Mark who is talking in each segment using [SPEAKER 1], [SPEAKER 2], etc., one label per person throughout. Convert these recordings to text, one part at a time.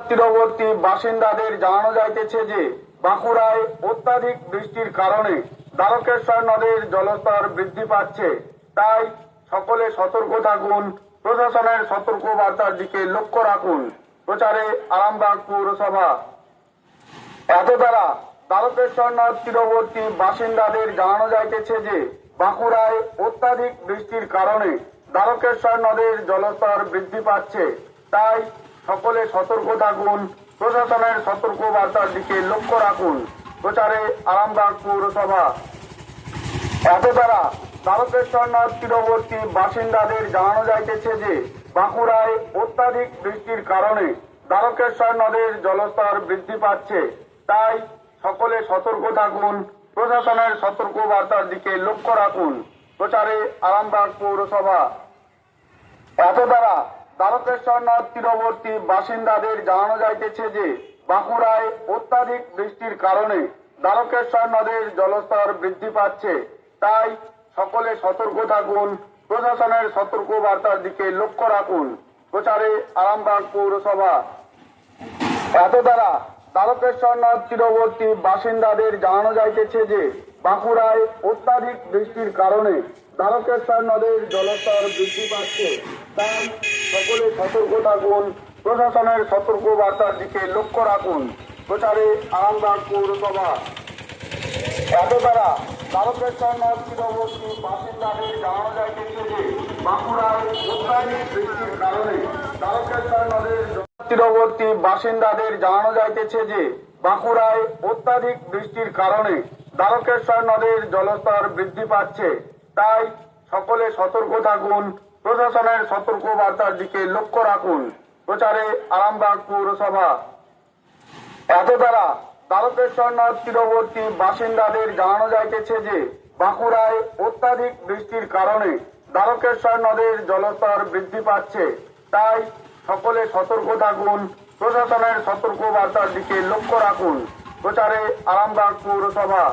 [SPEAKER 1] তীরবর্তী বাসিন্দাদের জানানো যাইতেছে যে, বাঁকুড়ায় অত্যাধিক বৃষ্টির কারণে দ্বারকেশ্বর নদের জলস্তর বৃদ্ধি পাচ্ছে। তাই সকলে সতর্ক থাকুন, প্রশাসনের সতর্ক বার্তার দিকে লক্ষ্য রাখুন। প্রচারে আরামবাগ পৌরসভা। এত দ্বারা দ্বারকেশ্বর নদ তীরবর্তী বাসিন্দাদের জানানো যাইতেছে যে, বাঁকুড়ায় অত্যাধিক বৃষ্টির কারণে দ্বারকেশ্বর নদের জলস্তর বৃদ্ধি পাচ্ছে। তাই সকলে সতর্ক থাকুন। প্রশাসনের সতর্ক বার্তার দিকে লক্ষ্য রাখুন। প্রচারে আরামবাগ পৌরসভা এত দ্বারা দ্বারকেশ্বর নদ তীরবর্তী বাসিন্দাদের জানানো যাইতেছে যে, বাঁকুড়ায় অত্যাধিক বৃষ্টির কারণে দ্বারকেশ্বর নদের জলস্তর বৃদ্ধি পাচ্ছে। তাই সকলে সতর্ক থাকুন। প্রশাসনের সতর্ক বার্তার দিকে লক্ষ্য রাখুন। প্রচারে আরামবাগ পৌরসভা এত দ্বারা দ্বারকেশ্বর নদ তীরবর্তী বাসিন্দাদের জানানো যাইতেছে যে, বাঁকুড়ায় অত্যাধিক বৃষ্টির কারণে দ্বারকেশ্বর নদের জলস্তর বৃদ্ধি পাচ্ছে। তাই সকলে সতর্ক থাকুন, প্রশাসনের সতর্ক বার্তার দিকে লক্ষ্য রাখুন। প্রচারে আরামবাগ পৌরসভা। এত দ্বারা দ্বারকেশ্বর নদ তীরবর্তী বাসিন্দাদের জানানো যাইতেছে যে, বাঁকুড়ায় অত্যাধিক বৃষ্টির কারণে দ্বারকেশ্বর নদের জলস্তর বৃদ্ধি পাচ্ছে। তাই সকলে সতর্ক থাকুন। প্রশাসনের সতর্ক বার্তার দিকে লক্ষ্য রাখুন। প্রচারে আরামবাগ পৌরসভা। এত দ্বারা দ্বারকেশ্বর নদ তীরবর্তী বাসিন্দাদের জানানো যাইতেছে যে বাঁকুড়ায় অত্যাধিক বৃষ্টির কারণে দ্বারকেশ্বর নদের তীরবর্তী বাসিন্দাদের জানানো যাইতেছে যে বাঁকুড়ায় অত্যাধিক বৃষ্টির কারণে দ্বারকেশ্বর নদের জলস্তর বৃদ্ধি পাচ্ছে। তাই সকলে সতর্ক থাকুন। প্রশাসনের সতর্ক বার্তার দিকে লক্ষ্য রাখুন। প্রচারে আরামবাগ পৌরসভা। এত দ্বারা দ্বারকেশ্বর নদ তীরবর্তী বাসিন্দাদের জানানো যাইতেছে যে, বাঁকুড়ায় অত্যাধিক বৃষ্টির কারণে দ্বারকেশ্বর নদের জলস্তর বৃদ্ধি পাচ্ছে। তাই সকলে সতর্ক থাকুন, প্রশাসনের সতর্ক বার্তার দিকে লক্ষ্য রাখুন। প্রচারে আরামবাগ পৌরসভা।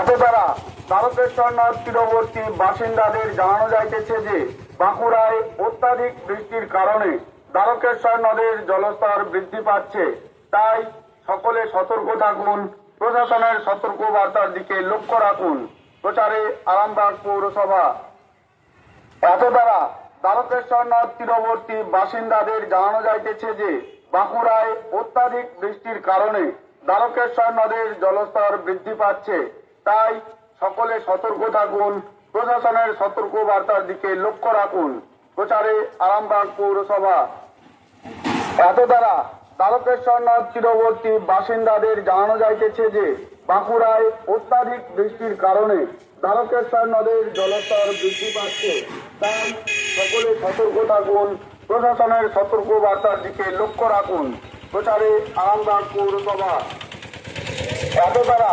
[SPEAKER 1] এত দ্বারা দ্বারকেশ্বর নদ তীরবর্তী বাসিন্দাদের জানানো যাইতেছে যে, বাঁকুড়ায় অত্যাধিক বৃষ্টির কারণে দ্বারকেশ্বর নদের জলস্তর বৃদ্ধি পাচ্ছে। তাই সকলে সতর্ক থাকুন, প্রশাসনের সতর্ক বার্তার দিকে লক্ষ্য রাখুন। প্রচারে আরামবাগ পৌরসভা। এত দ্বারা দ্বারকেশ্বর নদ তীরবর্তী বাসিন্দাদের জানানো যাইতেছে যে, বাঁকুড়ায় অত্যাধিক বৃষ্টির কারণে দ্বারকেশ্বর নদের জলস্তর বৃদ্ধি পাচ্ছে। তাই সকলে সতর্ক থাকুন। প্রশাসনের সতর্ক বার্তার দিকে লক্ষ্য রাখুন। প্রচারে আরামবাগ পৌরসভা। এত দ্বারা দ্বারকেশ্বর নদ তীরবর্তী বাসিন্দাদের জানানো যাইতেছে যে, বাঁকুড়ায় অত্যাধিক বৃষ্টির কারণে দ্বারকেশ্বর নদের জলস্তর বৃদ্ধি পাচ্ছে। তাই সকলে সতর্ক থাকুন। প্রশাসনের সতর্ক বার্তার দিকে লক্ষ্য রাখুন। প্রচারে আরামবাগ পৌরসভা। এত দ্বারা